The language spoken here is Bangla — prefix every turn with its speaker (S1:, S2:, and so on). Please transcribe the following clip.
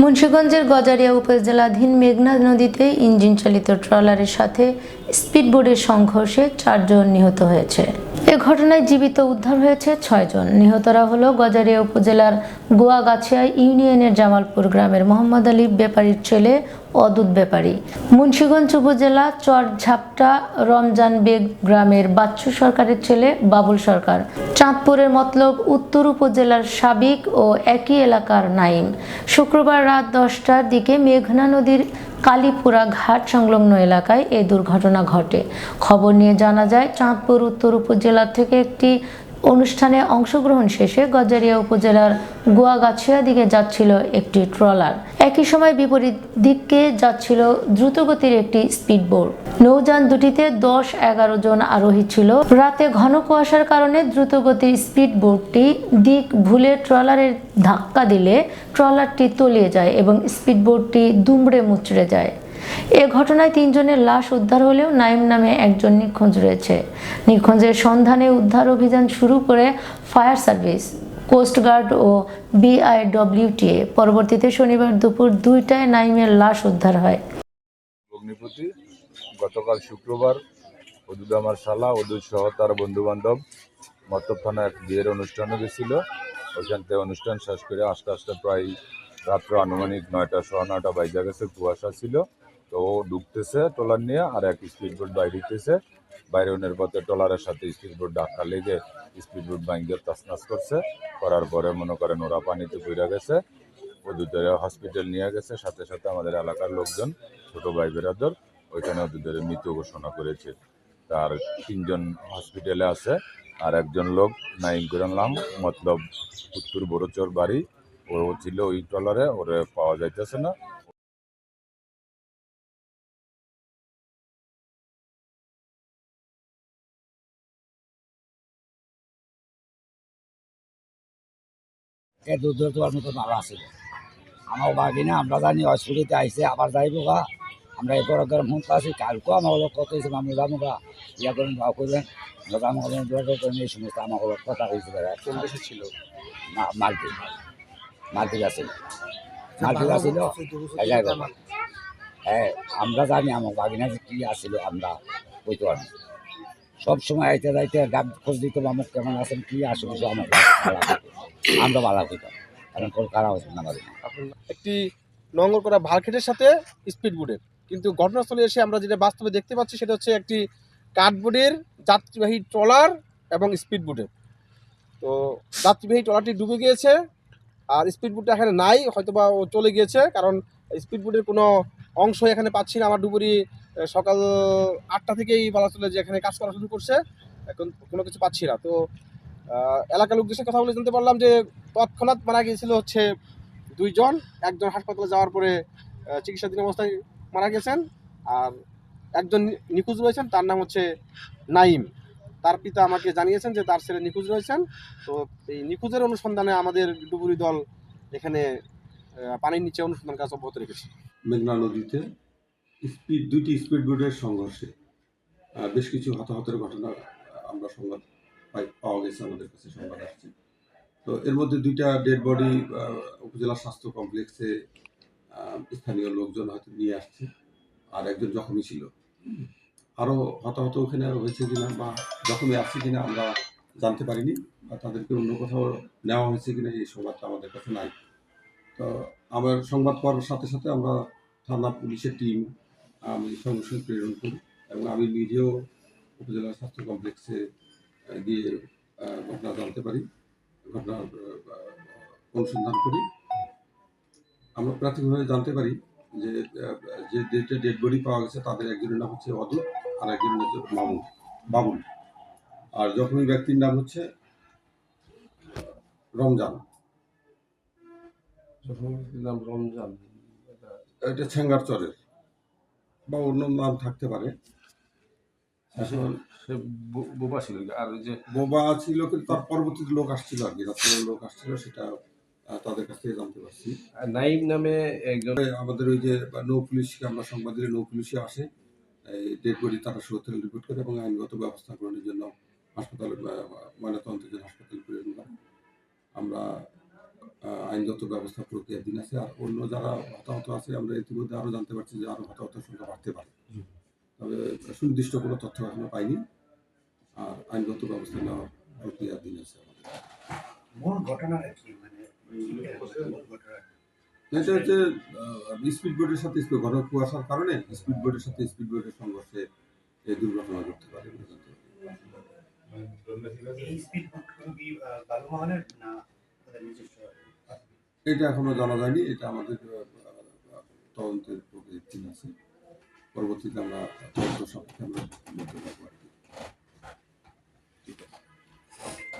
S1: মুন্সিগঞ্জের গজারিয়া উপজেলাধীন মেঘনা নদীতে ইঞ্জিন চালিত ট্রলারের সাথে স্পিডবোর্ডের সংঘর্ষে চারজন নিহত হয়েছে। এ ঘটনায় জীবিত উদ্ধার হয়েছে ছয়জন। নিহতরা হল গজারিয়া উপজেলার গোয়াগাছিয়া ইউনিয়নের জামালপুর গ্রামের মোহাম্মদ আলী ব্যাপারীর ছেলে অদূত ব্যাপারী মুন্সীগঞ্জ উপজেলা চরঝাপটা রমজান বেগ গ্রামের বাচ্চু সরকারের ছেলে বাবুল সরকার। চাঁদপুরের মতলব উত্তর উপজেলার সাবিক ও একই এলাকার নাইম। শুক্রবার রাত দশটার দিকে মেঘনা নদীর কালীপুরা ঘাট সংলগ্ন এলাকায় এই দুর্ঘটনা ঘটে। খবর নিয়ে জানা যায়, চাঁদপুর উত্তর উপজেলা থেকে একটি অনুষ্ঠানে অংশগ্রহণ শেষে গজারিয়া উপজেলার গোয়াগাছিয়া দিকে যাচ্ছিল একটি ট্রলার। একই সময় বিপরীত দিকে যাচ্ছিল দ্রুতগতির একটি স্পিডবোট। নৌযান দুটিতে দশ এগারো জন আরোহী ছিল। রাতে ঘন কুয়াশার কারণে দ্রুতগতির স্পিডবোটটি দিক ভুলে ট্রলারের ধাক্কা দিলে ট্রলারটি তলিয়ে যায় এবং স্পিডবোটটি দুমড়ে মুচড়ে যায়। এ ঘটনায় তিনজনের লাশ উদ্ধার হলেও নাইম নামে একজন নিখোঁজ রয়েছে। নিখোঁজের সন্ধানে উদ্ধার অভিযান শুরু করে ফায়ার সার্ভিস কোস্টগার্ড ও বিআইডব্লিউটিএ। পরবর্তীতে শনিবার দুপুর দুইটায় নাইমের লাশ উদ্ধার হয়।
S2: অগ্নিপতি, গতকাল শুক্রবার অদুদ শালা, অদুদ সহ তার বন্ধু বান্ধব মতব এক বিয়ের অনুষ্ঠানে গেছিল। ওইখান থেকে অনুষ্ঠান শেষ করে আস্তে আস্তে প্রায় রাত্র আনুমানিক নয়টা সোয়া নয়টা বাইজা গেছে, কুয়াশা ছিল। তো ঢুকতেছে ট্রলার নিয়ে আর এক স্পিডবোট বাইরে দিতেছে। বাইরে ওনের পথে ট্রলারের সাথে স্পিডবোট ধাক্কা লেগে স্পিডবোট বাইঙ্গের তাসনাস করছে। করার পরে মনে করেন ওরা পানিতে পড়ে গেছে, ওদের হসপিটাল নিয়ে গেছে। সাথে সাথে আমাদের এলাকার লোকজন, ছোট ভাই বেরাদর, ওইখানে ওদের মৃত ঘোষণা করেছে। তার তিনজন হসপিটালে আছে, আর একজন লোক নাইম নাম মতলব উত্তর বড়চর বাড়ি। ও ছিল ওই ট্রলারে, ওরে পাওয়া যাইতেছে না।
S3: এ দুধ তোয়ার মতো ভালো আছিল। আমার বাকি না আমরা জানি হসপিটালিতে আইসে আবার যাইব গা। আমরা বড় গরম ফোন পাচ্ছি কালকেও আমার লোক কত হয়েছে আমি যাব গা। ইয়া করেন ভাও করবেন যাব করেন দরকার করেন এই সমস্ত আমার লোক কথা হয়েছে
S4: কোন দেশে ছিল?
S3: আছিল। মাল্টি আছিল এগাই বাবা হ্যাঁ আমরা জানি আমার বাগিনা যে কী আসছিল আমরা বইতে পারি সব সময় আইতে যাইতে গান খোঁজ দিতে আমার কেমন আছেন? কী আসলে সে আমার ভালো হইতাম কারণ কলকাতা হচ্ছে না আমাদের
S4: একটি নোংর করা ভালখেটের সাথে স্পিড বোটের কিন্তু ঘটনাস্থলে এসে আমরা যেটা বাস্তবে দেখতে পাচ্ছি, সেটা হচ্ছে একটি কাঠবোর্ডের যাত্রীবাহী ট্রলার এবং স্পিড বোটের তো যাত্রীবাহী ট্রলারটি ডুবে গিয়েছে আর স্পিড বোটটা এখানে নাই হয়তো বা চলে গিয়েছে, কারণ স্পিড বোটের কোনো অংশ এখানে পাচ্ছি না। আমার ডুবুরি সকাল আটটা থেকেই বলা চলে যে এখানে কাজ করা শুরু করছে। এখন কোনো কিছু পাচ্ছি না। তো এলাকার লোকদের সাথে কথা বলে জানতে পারলাম যে তৎক্ষণাৎ মারা গিয়েছিল হচ্ছে দুইজন। একজন হাসপাতালে যাওয়ার পরে চিকিৎসাধীন অবস্থায় মারা গেছেন। আর একজন নিখোঁজ রয়েছেন, তার নাম হচ্ছে নাইম। তার পিতা আমাকে জানিয়েছেন যে তার ছেলে নিখোঁজ রয়েছেন। তো এই নিখোঁজের অনুসন্ধানে আমাদের ডুবুরি দল এখানে পানির নিচে অনুসন্ধান কাজ অব্যাহত রেখেছে।
S5: মেঘনা নদীতে স্পিড দুটি স্পিড বোটের সংঘর্ষে বেশ কিছু হতাহতের ঘটনা আমরা সংবাদ পাই, পাওয়া গেছে আমাদের কাছে, সংবাদ আসছে। তো এর মধ্যে দুইটা ডেড বডি উপজেলা স্বাস্থ্য কমপ্লেক্সে স্থানীয় লোকজন হয়তো নিয়ে আসছে, আর একজন জখমী ছিল। আরও হতাহত ওখানে হয়েছে কিনা বা জখমী আছে কিনা আমরা জানতে পারিনি, বা তাদেরকে অন্য কোথাও নেওয়া হয়েছে কিনা এই সংবাদটা আমাদের কাছে নাই। তো আমার সংবাদ পাওয়ার সাথে সাথে আমরা থানা পুলিশের টিম আমি সঙ্গে প্রেরণ করি এবং আমি নিজেও উপজেলা স্বাস্থ্য কমপ্লেক্সে গিয়ে ঘটনা জানতে পারি ঘটনার অনুসন্ধান করি। আমরা প্রাথমিকভাবে জানতে পারি যে যে দুইটা ডেড বডি পাওয়া গেছে তাদের একজনের নাম হচ্ছে অদূর আর একজনের হচ্ছে মামুন বাবুল আর জখমী ব্যক্তির নাম হচ্ছে রমজান।
S6: নাম রমজান
S5: এটা ছেঙ্গার চরের বা অন্য নাম থাকতে পারে।
S6: সে বোবা ছিল। আর ওই যে
S5: বোবা ছিল কিন্তু তার পরবর্তীতে লোক আসছিল আর কি রাত্রে লোক আসছিল সেটা তাদের কাছ থেকে জানতে পারছি।
S6: নাইম নামে একজন
S5: আমাদের ওই যে নৌ পুলিশকে আমরা সংবাদ দিলে নৌ পুলিশে আসে। এই ডেড বডি তারা সুরতে রিপোর্ট করে এবং আইনগত ব্যবস্থা গ্রহণের জন্য হাসপাতালে জন্য হাসপাতালে প্রেরণ করে। আমরা আইনগত ব্যবস্থা প্রক্রিয়াধীন আছে। আর অন্য যারা হতাহত আছে আমরা ইতিমধ্যে আরও জানতে পারছি যে আরও হতাহতের সংখ্যা বাড়তে পারে। তবে সুনির্দিষ্ট কোনো তথ্য এখনও পাইনি। আর আইনগত ব্যবস্থা নেওয়ার প্রক্রিয়াধীন আছে আমাদের।
S7: মূল ঘটনাটা কি? মানে
S5: এটা হচ্ছে স্পিড বোটের সাথে ঘন কুয়াশার কারণে স্পিড বোটের সাথে স্পিড বোটের সংঘর্ষে এই দুর্ঘটনা ঘটতে পারে।
S7: এই স্পিড না নিজস্ব?
S5: এটা এখনও জানা যায়নি, এটা আমাদের তদন্তের প্রক্রিয়াধীন আছে পরবর্তীতে আমরা তদন্ত সাপেক্ষে আমরা বলতে পারব।